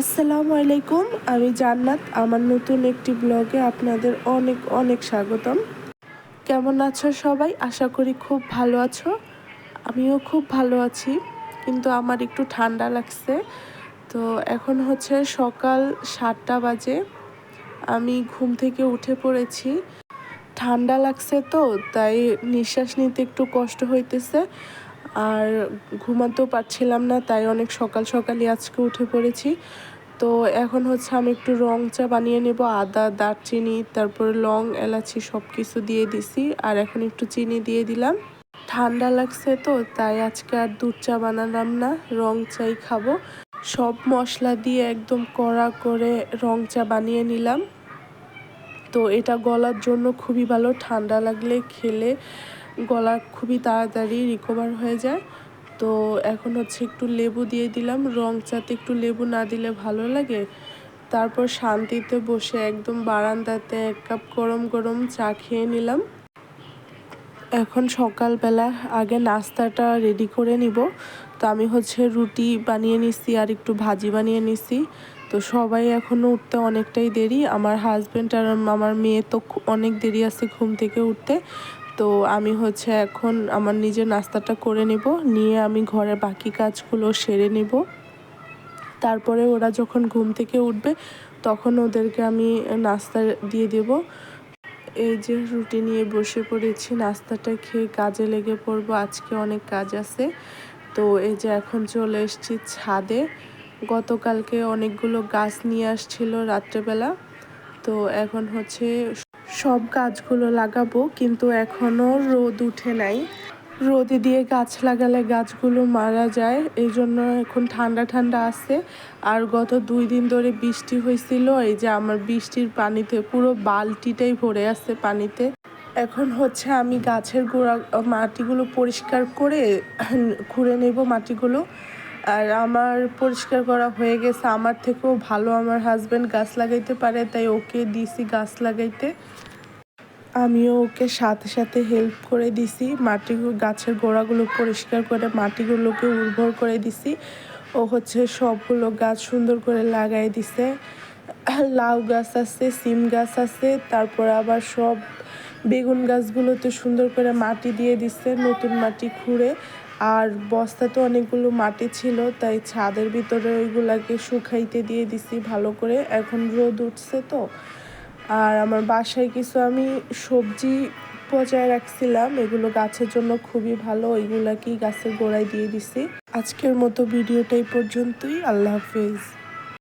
আসসালামু আলাইকুম, আমি জান্নাত। আমার নতুন একটি ব্লগে আপনাদের অনেক অনেক স্বাগতম। কেমন আছো সবাই? আশা করি খুব ভালো আছো। আমিও খুব ভালো আছি, কিন্তু আমার একটু ঠান্ডা লাগছে। তো এখন হচ্ছে সকাল সাতটা বাজে। আমি ঘুম থেকে উঠে পড়েছি। ঠান্ডা লাগছে তো, তাই নিঃশ্বাস নিতে একটু কষ্ট হইতেছে। আর ঘুমাতেও পারছিলাম না, তাই অনেক সকাল সকালই আজকে উঠে পড়েছি। তো এখন হচ্ছে আমি একটু রং চা বানিয়ে নেব, আদা, দারচিনি, তারপর লং, এলাচি সব কিছু দিয়ে দিছি, আর এখন একটু চিনি দিয়ে দিলাম। ঠান্ডা লাগছে তো, তাই আজকে আর দুধ চা বানালাম না, রং চাই খাব। সব মশলা দিয়ে একদম কড়া করে রং চা বানিয়ে নিলাম। তো এটা গলার জন্য খুবই ভালো, ঠান্ডা লাগলে খেলে গলা খুবই তাড়াতাড়ি রিকভার হয়ে যায়। তো এখন হচ্ছে একটু লেবু দিয়ে দিলাম। রং চাতে একটু লেবু না দিলে ভালো লাগে। তারপর শান্তিতে বসে একদম বারান্দাতে এক কাপ গরম গরম চা খেয়ে নিলাম। এখন সকালবেলা আগে নাস্তাটা রেডি করে নিব। তো আমি হচ্ছে রুটি বানিয়ে নিছি আর একটু ভাজি বানিয়ে নিছি। তো সবাই এখনও উঠতে অনেকটাই দেরি। আমার হাজব্যান্ড আর আমার মেয়ে তো অনেক দেরি আছে ঘুম থেকে উঠতে। তো আমি হচ্ছে এখন আমার নিজের নাস্তাটা করে নেব, নিয়ে আমি ঘরে বাকি কাজগুলো সেরে নেব। তারপরে ওরা যখন ঘুম থেকে উঠবে, তখন ওদেরকে আমি নাস্তা দিয়ে দেব। এই যে রুটি নিয়ে বসে পড়েছি, নাস্তাটা খেয়ে কাজে লেগে পড়ব, আজকে অনেক কাজ আছে। তো এই যে এখন চলে এসেছি ছাদে। গতকালকে অনেকগুলো গাছ নিয়ে আসছিল রাত্রেবেলা। তো এখন হচ্ছে সব গাছগুলো লাগাবো, কিন্তু এখনও রোদ উঠে নাই। রোদে দিয়ে গাছ লাগালে গাছগুলো মারা যায়, এই জন্য এখন ঠান্ডা ঠান্ডা আছে। আর গত দুই দিন ধরে বৃষ্টি হয়েছিল, এই যে আমার বৃষ্টির পানিতে পুরো বালতিটাই ভরে আছে পানিতে। এখন হচ্ছে আমি গাছের গোড়া, মাটিগুলো পরিষ্কার করে খুঁড়ে নেব মাটিগুলো। আর আমার পরিষ্কার করা হয়ে গেছে, আমার থেকেও ভালো আমার হাজব্যান্ড গাছ লাগাইতে পারে, তাই ওকে দিছি গাছ লাগাইতে। আমিও ওকে সাথে সাথে হেল্প করে দিছি। মাটি গাছের গোড়াগুলো পরিষ্কার করে মাটিগুলোকে উর্বর করে দিছি। ও হচ্ছে সবগুলো গাছ সুন্দর করে লাগাই দিছে। লাউ গাছ আছে, সিম গাছ আছে, তারপর আবার সব বেগুন গাছগুলোতে সুন্দর করে মাটি দিয়ে দিছে, নতুন মাটি খুঁড়ে। আর বস্তাতে অনেকগুলো মাটি ছিল, তাই ছাদের ভিতরে ওইগুলাকে শুকাইতে দিয়ে দিছি ভালো করে। এখন রোদ উঠছে তো। আর আমার বাসায় কিছু আমি সবজি পচায় রাখছিলাম। এগুলো গাছের জন্য খুবই ভালো, ওইগুলাকেই গাছের গোড়ায় দিয়ে দিছি। আজকের মতো ভিডিওটা এই পর্যন্তই। আল্লাহ হাফেজ।